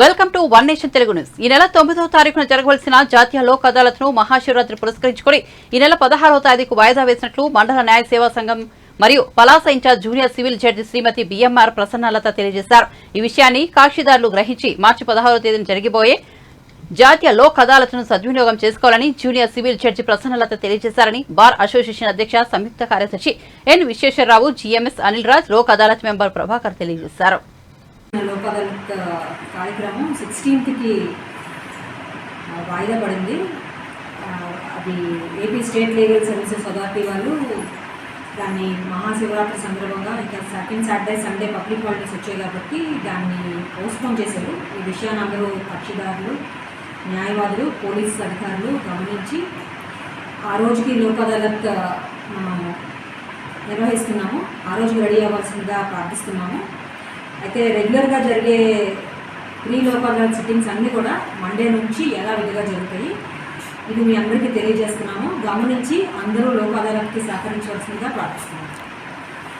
Welcome to one nation Telugu news. ఈ నెల తొమ్మిదవ తారీఖున జరగవలసిన జాతీయ లోక్ అదాలత్ను మహాశివరాత్రి పురస్కరించుకుని ఈ నెల పదహారవ తేదీకు వాయిదా వేసినట్లు మండల న్యాయ సేవా సంఘం మరియు Palasa in-charge junior civil judge Srimathi B M R Prasannalatha తెలియజేశారు. ఈ విషయాన్ని కాక్షిదారులు గ్రహించి మార్చి పదహారవ తేదీన జరిగిపోయే జాతీయ లోక్ అదాలత్ను సద్వినియోగం చేసుకోవాలని జూనియర్ సివిల్ జడ్జి ప్రసన్నలత తెలియజేశారని బార్ అసోసియేషన్ అధ్యక్ష సంయుక్త కార్యదర్శి N Visweswararao G M S Anil Raj Lok Adalat member Prabhakar తెలియజేశారు. లోక్ కార్యక్రమం సిక్స్టీన్త్కి వాయిదా పడింది. అది AP state legal services authority వాళ్ళు దాన్ని మహాశివరాత్రి సందర్భంగా ఇంకా second Saturday Sunday public holidays వచ్చాయి కాబట్టి దాన్ని పోస్ట్పోన్ చేశారు. ఈ విషయాన్ని అందరూ కక్షిదారులు న్యాయవాదులు పోలీస్ అధికారులు గమనించి ఆ రోజుకి లోక్ అదాలత్ నిర్వహిస్తున్నాము. ఆ రోజుకి రెడీ అవ్వాల్సిందిగా ప్రార్థిస్తున్నాము. అయితే రెగ్యులర్గా జరిగే ప్రీ లోకల్ సిట్టింగ్స్ అన్నీ కూడా మండే నుంచి యథావిధిగా జరుగుతాయి. ఇది మీ అందరికీ తెలియజేస్తున్నాము. గమనించి అందరూ లోకాదాలకి సహకరించవలసిందిగా ప్రార్థిస్తున్నాము.